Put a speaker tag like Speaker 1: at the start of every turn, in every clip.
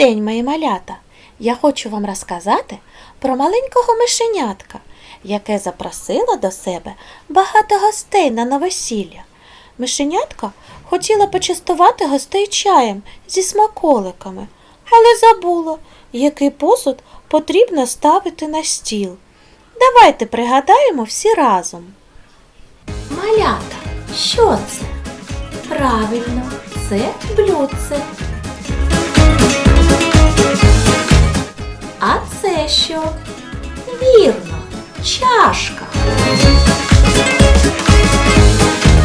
Speaker 1: День, мої малята! Я хочу вам розказати про маленького мишенятка, яке запросило до себе багато гостей на новосілля. Мишенятка хотіла почастувати гостей чаєм зі смаколиками, але забула, який посуд потрібно ставити на стіл. Давайте пригадаємо всі разом. Малята, що це? Правильно, це блюдце. А це що? Вірно, чашка.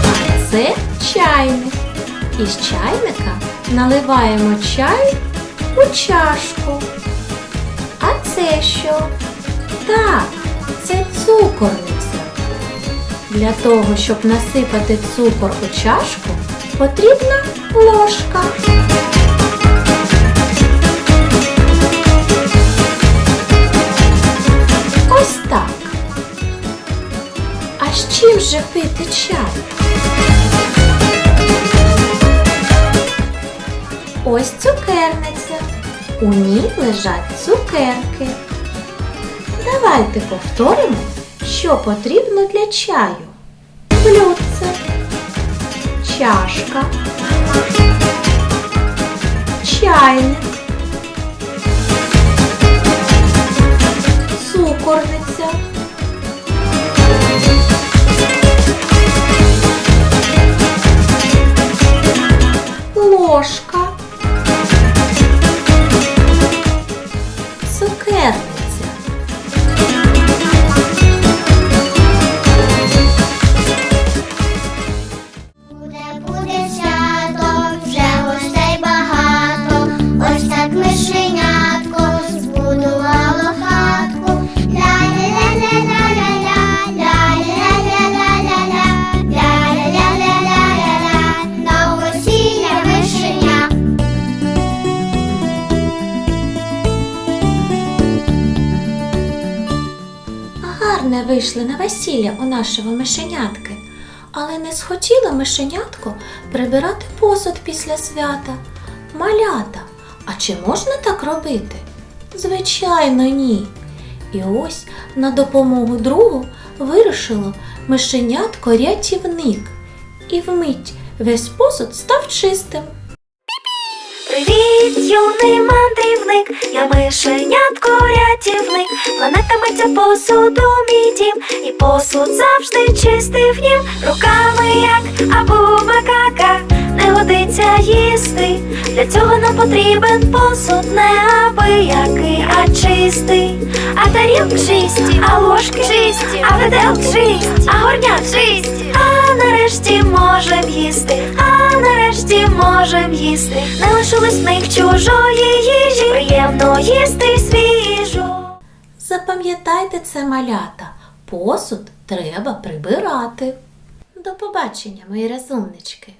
Speaker 1: А це чайник. Із чайника наливаємо чай у чашку. А це що? Так, це цукорниця. Для того, щоб насипати цукор у чашку, потрібна ложка. З чим же пити чай? Ось цукерниця. У ній лежать цукерки. Давайте повторимо, що потрібно для чаю. Блюдце, чашка, чайник, цукорниця, Гарне вийшли на весілля у нашого мишенятки, але не схотіло мишенятко прибирати посуд після свята. Малята, а чи можна так робити? Звичайно, ні. І ось на допомогу другу вирушило мишенятко рятівник. І вмить весь посуд став чистим.
Speaker 2: Привіт, юний мандрівник, я мишенятко рятівник. Планета миття посуду мій дім, і посуд завжди чистий в нім. Руками як або макака, не годиться їсти. Для цього нам потрібен посуд не абиякий, а чистий. А тарілки чисті, а ложки чисті, а виделки чисті, а горня чисті. А нарешті можем їсти, можем їсти. Не лишилось в них чужої їжі, приємно їсти свіжу.
Speaker 1: Запам'ятайте це малята. Посуд треба прибирати. До побачення, мої розумнички!